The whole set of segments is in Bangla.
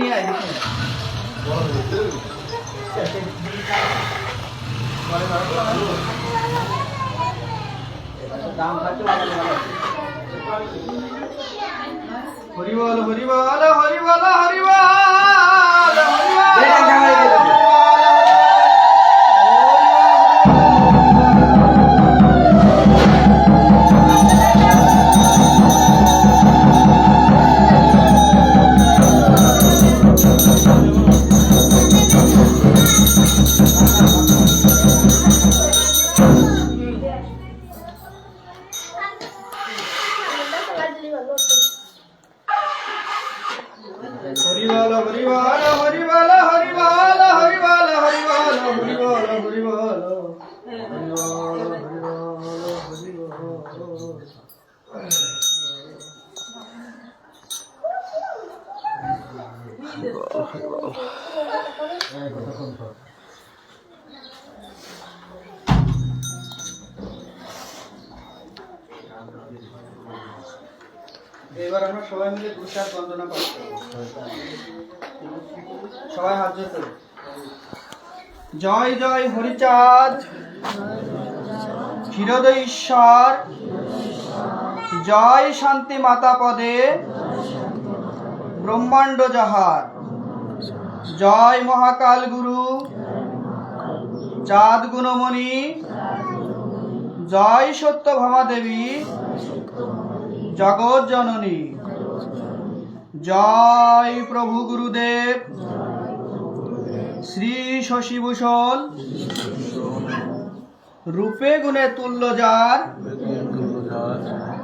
নিয়ে আয় দাম খাচ্ছে হরিবল হরিবল হরিবল হরিবল। হরি বল হরি বল হরি বল হরি বল হরি বল এবার আমরা সবাই মিলে দুসার বন্দনা করব। সবাই হাত জোর করে। জয় জয় হরিচাঁদ। ক্ষীরোদয় জয় শান্তি মাতা পদে। ব্রহ্মাণ্ড যাহার। জয় মহাকাল গুরু। চাঁদ গুণমণি। জয় সত্য সত্যভামা দেবী। জগৎ জননী। জয় প্রভু গুরুদেব। শ্রী শশীভূষণ। রূপে গুণে তুল্য যার।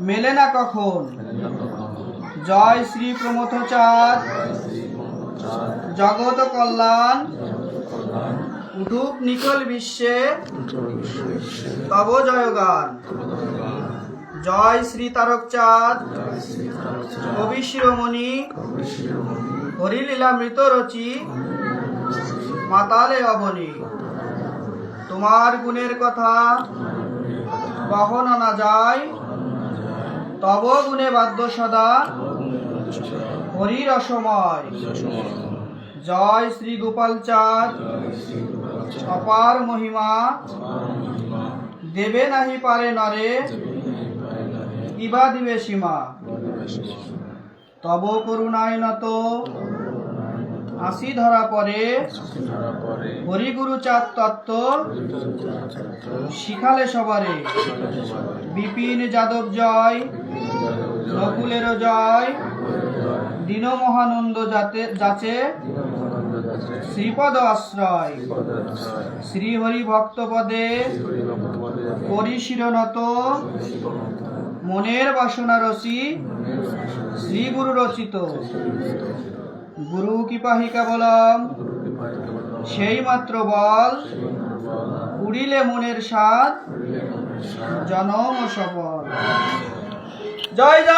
মেলে না কখন। জয় শ্রী প্রমথ চাঁদ জগত কল্যাণ। উঠুক নিকল বিশ্বে। তব জয়গান। জয় শ্রী তারক চাঁদ কবি শিরোমণি। হরিলীলা মৃত রচি। মাতালে অবনী। তোমার গুণের কথা কখনো না যায়। তব গুণে বাদ্য সদা। হরির অসময় জয় শ্রী গোপাল চাঁদ অপার মহিমা। দেবে নাহি পারে নরে। কিবা দিবে সীমা তব করুণায় নত। আসি ধরা পরে হরিগুরু চাঁদ তত্ত্ব। শিখালে সবারে। বিপিন যাদব জয়। নকুলেরও জয়। দীন মহানন্দ যাতে যাচে। শ্রীপদ আশ্রয় শ্রী হরি ভক্ত পদে করি মনের বাসনা রসি শ্রী গুরু রচিত। গুরু কৃপাহিকা বলম, সেই মাত্র বল, উড়িলে মনের স্বাদ, জনম সফল। জয় জয়!